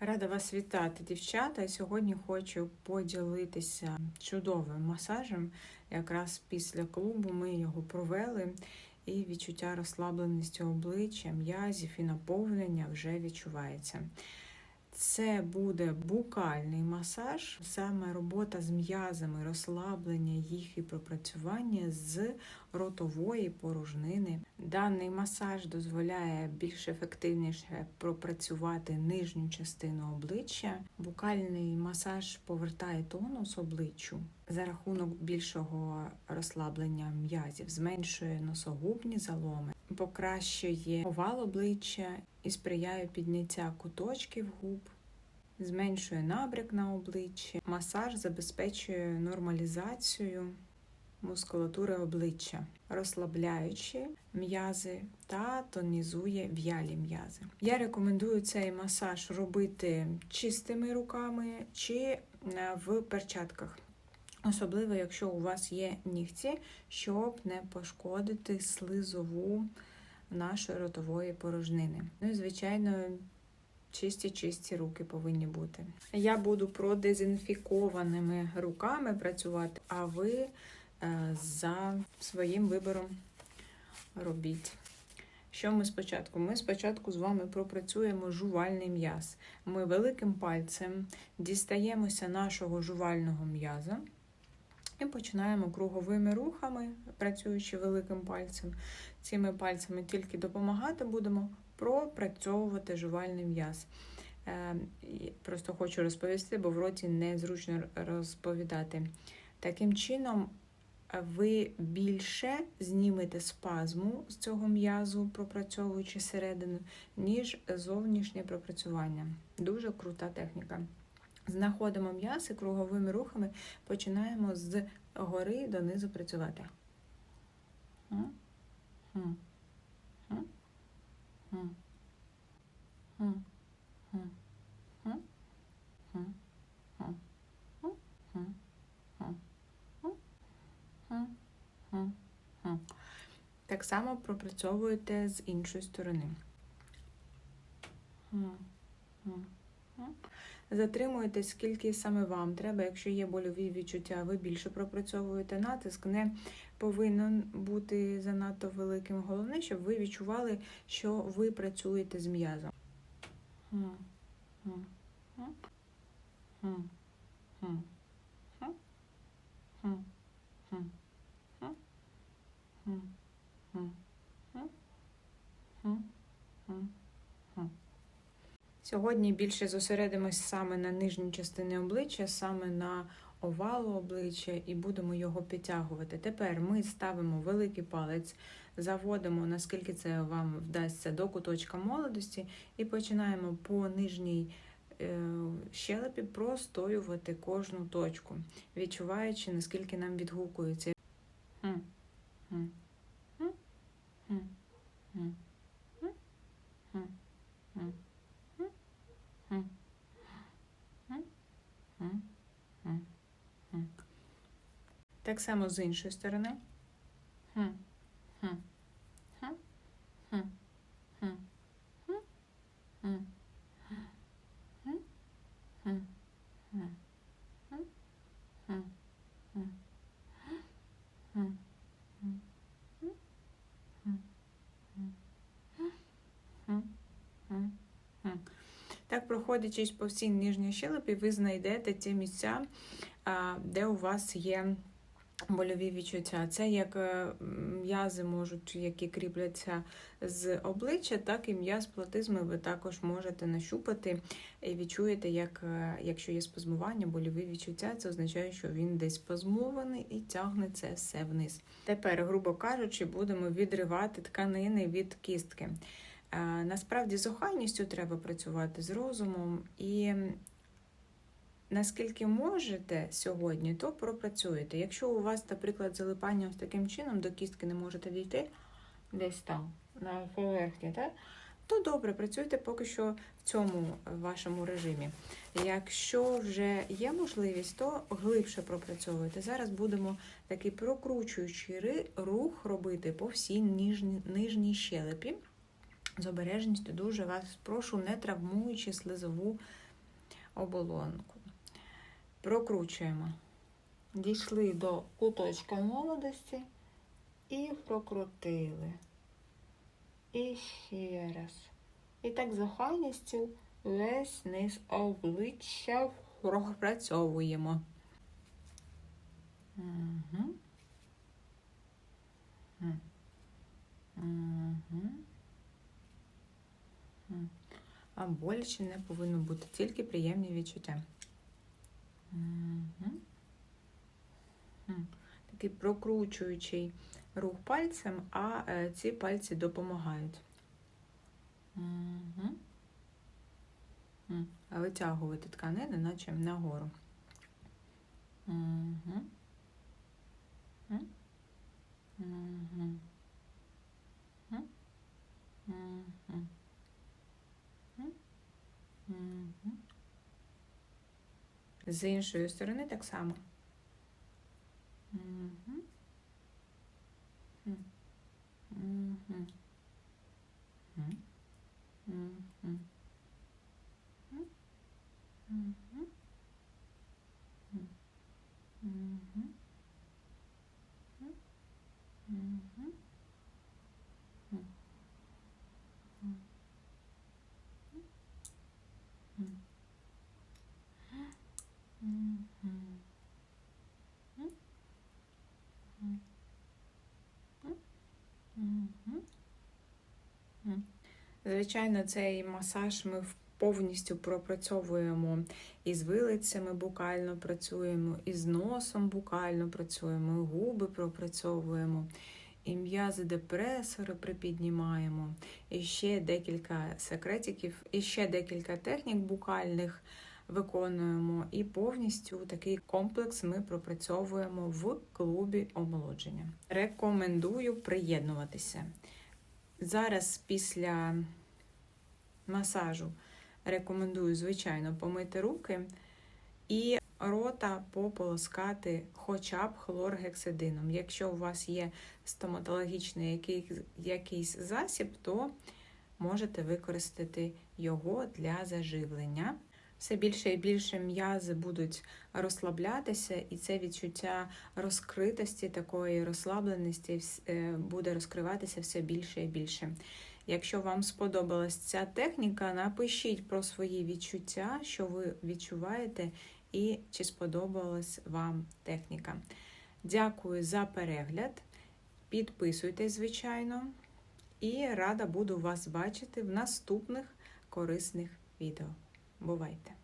Рада вас вітати, дівчата. Сьогодні хочу поділитися чудовим масажем. Якраз після клубу ми його провели, і відчуття розслабленості обличчя, м'язів і наповнення вже відчувається. Це буде букальний масаж, саме робота з м'язами, розслаблення їх і пропрацювання з ротової порожнини. Даний масаж дозволяє більш ефективніше пропрацювати нижню частину обличчя. Букальний масаж повертає тонус обличчю за рахунок більшого розслаблення м'язів, зменшує носогубні заломи, покращує овал обличчя і сприяє підняття куточків губ. Зменшує набряк на обличчі, масаж забезпечує нормалізацію мускулатури обличчя, розслабляючи м'язи та тонізує в'ялі м'язи. Я рекомендую цей масаж робити чистими руками чи е, в перчатках. Особливо, якщо у вас є нігті, щоб не пошкодити слизову нашої ротової порожнини. Ну і, звичайно, чисті-чисті руки повинні бути. Я буду продезінфікованими руками працювати, а ви за своїм вибором робіть. Що ми спочатку? Ми спочатку з вами пропрацюємо жувальний м'яз. Ми великим пальцем дістаємося нашого жувального м'яза і починаємо круговими рухами, працюючи великим пальцем. Цими пальцями тільки допомагати будемо пропрацьовувати жувальний м'яз. Е, Просто хочу розповісти, бо в роті незручно розповідати. Таким чином, ви більше знімете спазму з цього м'язу, пропрацьовуючи середину, ніж зовнішнє пропрацювання. Дуже крута техніка. Знаходимо м'ясо і круговими рухами починаємо з гори донизу працювати. Так само пропрацьовуєте з іншої сторони. Затримуєте, скільки саме вам треба. Якщо є больові відчуття, ви більше пропрацьовуєте натиск, не повинен бути занадто великим. Головне, щоб ви відчували, що ви працюєте з м'язом. Сьогодні більше зосередимось саме на нижній частині обличчя, саме на овалу обличчя, і будемо його підтягувати. Тепер ми ставимо великий палець, заводимо, наскільки це вам вдасться, до куточка молодості, і починаємо по нижній е, щелепі простоювати кожну точку, відчуваючи, наскільки нам відгукується. Так само з іншої сторони. Хм. Так, проходячись по всій нижній щелепі, ви знайдете ті місця, де у вас є больові відчуття. Це як е, м'язи можуть, які кріпляться з обличчя, так і м'яз платизми ви також можете нащупати і відчуєте, як, е, якщо є спазмування, больові відчуття, це означає, що він десь спазмований і тягне це все вниз. Тепер, грубо кажучи, будемо відривати тканини від кістки. Е, насправді з охайністю треба працювати з розумом і наскільки можете сьогодні, то пропрацюєте. Якщо у вас, наприклад, залипання ось таким чином до кістки не можете дійти, десь там, на поверхні, так? то добре, працюйте поки що в цьому вашому режимі. Якщо вже є можливість, то глибше пропрацьовуйте. Зараз будемо такий прокручуючий рух робити по всій нижній, нижній щелепі. з обережністю дуже вас прошу, не травмуючи слизову оболонку. Прокручуємо. Дійшли до куточка молодості і прокрутили. І ще раз. І так з охайністю весь низ обличчя пропрацьовуємо. Угу. Угу. А боляче не повинно бути, тільки приємні відчуття. Такий прокручуючий рух пальцем, а е, ці пальці допомагають. Витягувати тканини, наче нагору. Угу. Угу. Угу. З іншої сторони так само. Звичайно, цей масаж ми повністю пропрацьовуємо і з вилицями букально працюємо, і з носом букально працюємо, губи пропрацьовуємо, і м'язи депресори припіднімаємо, і ще декілька секретиків, і ще декілька технік букальних виконуємо, і повністю такий комплекс ми пропрацьовуємо в клубі омолодження. Рекомендую приєднуватися. Зараз після масажу рекомендую, звичайно, помити руки і рота пополоскати хоча б хлоргексидином. Якщо у вас є стоматологічний який, якийсь засіб, то можете використати його для заживлення. Все більше і більше м'язи будуть розслаблятися, і це відчуття розкритості, такої розслабленості е, буде розкриватися все більше і більше. Якщо вам сподобалась ця техніка, напишіть про свої відчуття, що ви відчуваєте, і чи сподобалась вам техніка. Дякую за перегляд. Підписуйтесь, звичайно, і рада буду вас бачити в наступних корисних відео. Бувайте!